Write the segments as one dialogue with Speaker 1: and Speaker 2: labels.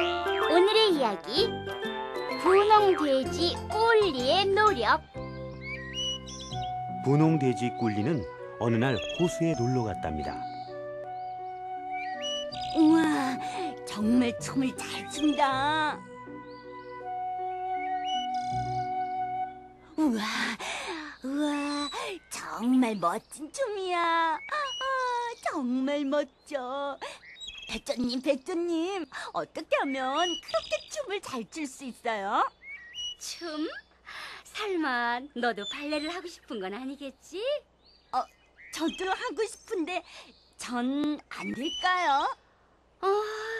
Speaker 1: 오늘의 이야기 분홍돼지 꼴리의 노력
Speaker 2: 분홍돼지 꿀리는 어느 날 호수에 놀러 갔답니다.
Speaker 3: 우와, 정말 춤을 잘 춘다. 우와, 우와, 정말 멋진 춤이야. 아, 정말 멋져. 백조님, 백조님, 어떻게 하면 그렇게 춤을 잘 출 수 있어요?
Speaker 1: 춤? 설마 너도 발레를 하고 싶은 건 아니겠지?
Speaker 3: 저도 하고 싶은데 전 안 될까요?
Speaker 1: 어,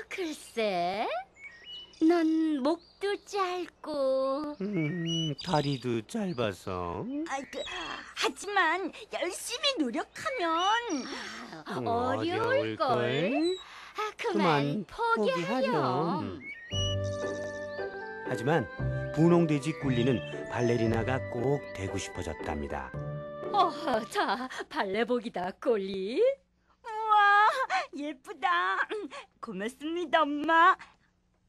Speaker 1: 글쎄 넌 목도 짧고
Speaker 2: 음, 다리도 짧아서
Speaker 3: 아, 그, 하지만 열심히 노력하면
Speaker 1: 아,
Speaker 2: 음,
Speaker 1: 어려울 걸. 아, 그만,
Speaker 2: 그만
Speaker 1: 포기하렴.
Speaker 2: 포기하렴. 하지만 분홍돼지 꿀리는 발레리나가 꼭 되고 싶어졌답니다.
Speaker 1: 어, 자, 발레복이다, 꼴리.
Speaker 3: 우와 예쁘다 음, 고맙습니다 엄마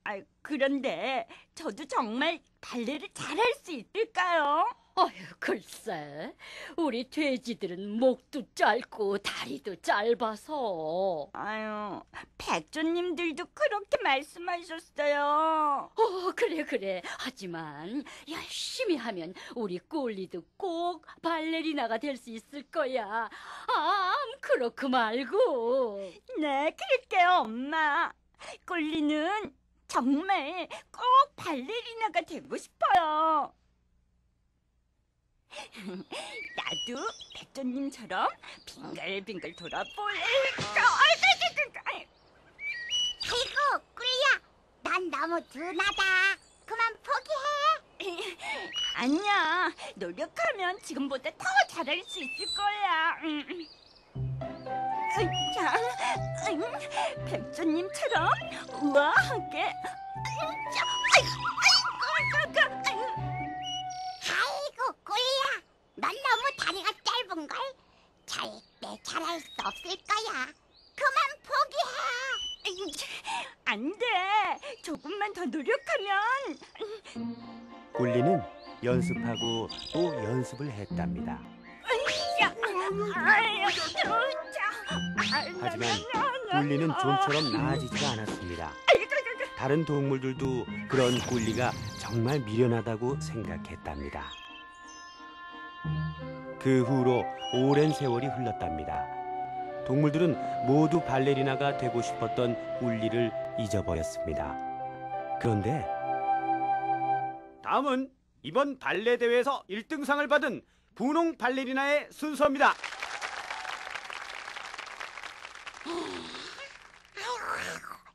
Speaker 3: 아 그런데 저도 정말 발레를 잘할 수 있을까요?
Speaker 1: 어휴, 글쎄, 우리 돼지들은 목도 짧고 다리도 짧아서.
Speaker 3: 아유 백조님들도 그렇게 말씀하셨어요
Speaker 1: 어, 그래, 그래. 하지만 열심히 하면 우리 꼴리도 꼭 발레리나가 될 수 있을 거야. 아, 그렇고 말고.
Speaker 3: 네 그럴게요 엄마 꼴리는 정말 꼭 발레리나가 되고 싶어요 나도 백조님처럼 빙글빙글 돌아볼까
Speaker 4: 아이고 꿀리야 난 너무 둔하다. 그만 포기해.
Speaker 3: 아니야. 노력하면 지금보다 더 잘할 수 있을 거야. 음. 자, 음, 백조님처럼 우아하게. 음, 자, 아이고, 아이고, 아이고, 아이고.
Speaker 4: 아이고 꿀리야. 넌 너무 다리가 짧은 걸? 절대 잘할 수 없을 거야. 그만 포기해.
Speaker 3: 안 돼. 조금만 더 노력하면
Speaker 2: 꿀리는 연습하고 또 연습을 했답니다.
Speaker 3: 야, 아유, 자,
Speaker 2: 하지만 꿀리는 좀처럼 나아지지가 않았습니다. 다른 동물들도 그런 꿀리가 정말 미련하다고 생각했답니다. 그 후로 오랜 세월이 흘렀답니다. 동물들은 모두 발레리나가 되고 싶었던 꿀리를 잊어버렸습니다. 그런데 다음은 이번 발레 대회에서 1등상을 받은 분홍 발레리나의 순서입니다.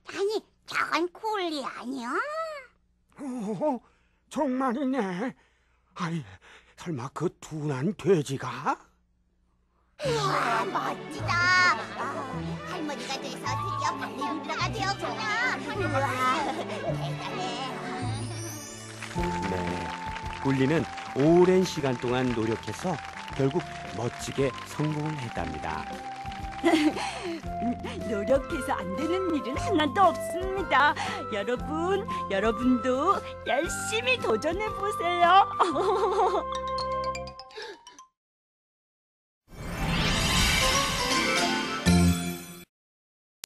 Speaker 4: 아니 저건 꿀리 아니야?
Speaker 5: 오, 정말이네. 아이, 설마 그 둔한 돼지가?
Speaker 4: 우와 멋지다 아, 할머니가 돼서 드디어 발레리나가 되었구나
Speaker 2: 네, 꿀리는 오랜 시간 동안 노력해서 결국 멋지게 성공을 했답니다.
Speaker 3: 노력해서 안 되는 일은 하나도 없습니다. 여러분, 여러분도 열심히 도전해 보세요.